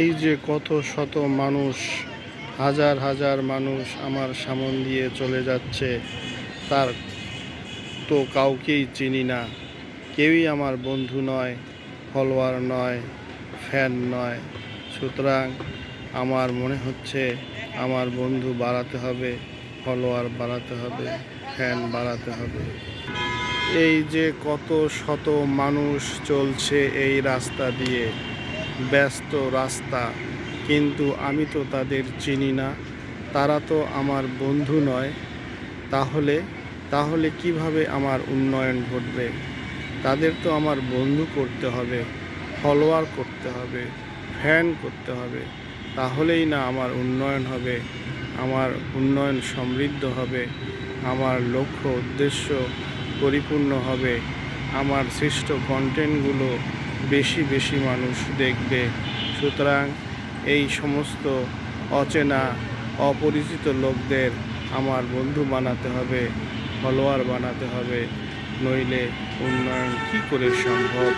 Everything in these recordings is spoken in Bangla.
এই যে কত শত মানুষ, হাজার হাজার মানুষ আমার সামন দিয়ে চলে যাচ্ছে, তার তো কাউকেই চিনি না। কেউই আমার বন্ধু নয়, ফলোয়ার নয়, ফ্যান নয়। সুতরাং আমার মনে হচ্ছে আমার বন্ধু বাড়াতে হবে, ফলোয়ার বাড়াতে হবে, ফ্যান বাড়াতে হবে। এই যে কত শত মানুষ চলছে এই রাস্তা দিয়ে ব্যস্ত রাস্তা, কিন্তু আমি তো তাদের চিনি না। তারা তো আমার বন্ধু নয়। তাহলে তাহলে কীভাবে আমার উন্নয়ন ঘটবে? তাদের তো আমার বন্ধু করতে হবে ফলোয়ার করতে হবে ফ্যান করতে হবে। তাহলেই না আমার উন্নয়ন হবে, আমার উন্নয়ন সমৃদ্ধ হবে, আমার লক্ষ্য, উদ্দেশ্য পরিপূর্ণ হবে, আমার সৃষ্ট কন্টেন্টগুলো বেশি বেশি মানুষ দেখবে। সুতরাং এই সমস্ত অচেনা, অপরিচিত লোকদের আমার বন্ধু বানাতে হবে, ফলোয়ার বানাতে হবে, নইলে উন্নয়ন কি করে সম্ভব?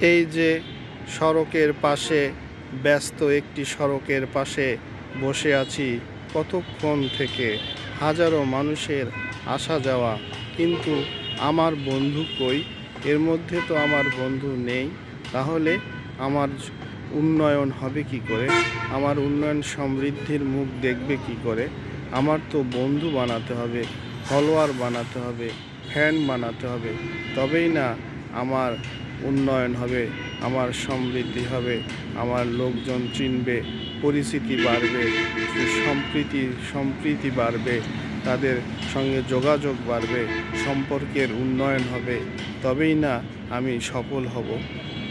এই যে সড়কের পাশে, ব্যস্ত একটি সড়কের পাশে বসে আছি, কতক্ষণ থেকে হাজারো মানুষের আসা যাওয়া, কিন্তু আমার বন্ধু কই? এর মধ্যে তো আমার বন্ধু নেই, তাহলে আমার উন্নয়ন হবে কি করে? আমার উন্নয়ন সমৃদ্ধির মুখ দেখবে কি করে? আমার তো বন্ধু বানাতে হবে, ফলোয়ার বানাতে হবে ফ্যান বানাতে হবে, তবেই না আমার উন্নয়ন হবে, আমার সমৃদ্ধি হবে, আমার লোকজন চিনবে, পরিচিতি বাড়বে, সম্প্রীতি সম্প্রীতি বাড়বে। তাদের সঙ্গে যোগাযোগ বাড়বে, সম্পর্কের উন্নয়ন হবে, তবেই না আমি সফল হব।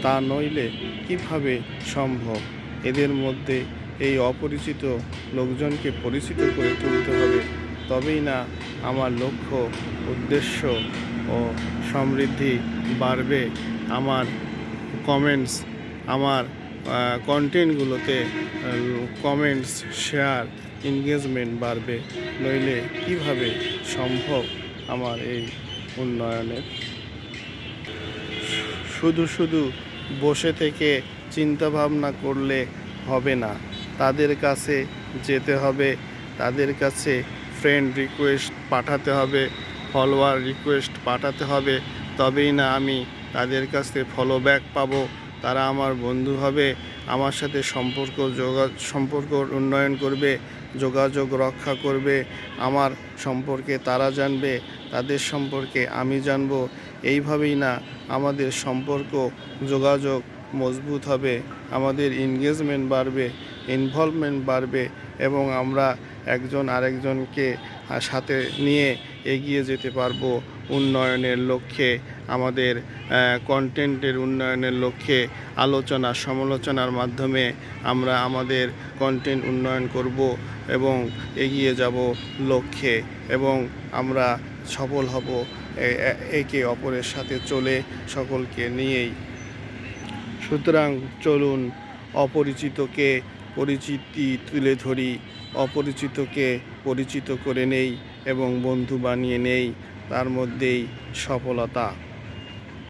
তা নইলে কীভাবে সম্ভব? এদের মধ্যে এই অপরিচিত লোকজনকে পরিচিত করে তুলতে হবে, তবেই না আমার লক্ষ্য, উদ্দেশ্য ও সমৃদ্ধি বাড়বে। আমার কমেন্টস আমার কন্টেন্টগুলোতে কমেন্টস শেয়ার এনগেজমেন্ট বাড়বে। নইলে কীভাবে সম্ভব আমার এই উন্নয়নের? শুধু শুধু বসে থেকে চিন্তা ভাবনা করলে হবে না। তাদের কাছে যেতে হবে, তাদের কাছে ফ্রেন্ড রিকোয়েস্ট পাঠাতে হবে ফলোয়ার রিকোয়েস্ট পাঠাতে হবে। তবেই না আমি তাদের কাছে ফলো ব্যাক পাবো। তারা আমার বন্ধু হবে, আমার সাথে সম্পর্ক যোগা, সম্পর্ক উন্নয়ন করবে, যোগাযোগ রক্ষা করবে, আমার সম্পর্কে তারা জানবে, তাদের সম্পর্কে আমি জানব। এইভাবেই না, আমাদের সম্পর্ক, যোগাযোগ মজবুত হবে, আমাদের এনগেজমেন্ট বাড়বে ইনভলভমেন্ট বাড়বে এবং আমরা একজন আরেকজনকে সাথে নিয়ে এগিয়ে যেতে পারব। উন্নয়নের লক্ষ্যে, আমাদের কন্টেন্টের উন্নয়নের লক্ষ্যে আলোচনা, সমালোচনার মাধ্যমে আমরা আমাদের কন্টেন্ট উন্নয়ন করব এবং এগিয়ে যাব লক্ষ্যে এবং আমরা সফল হব একে অপরের সাথে চলে সকলকে নিয়েই। সুতরাং চলুন অপরিচিতকে পরিচিতি তুলে ধরি, অপরিচিতকে পরিচিত করে নেই এবং বন্ধু বানিয়ে নেই। তার মধ্যেই সফলতা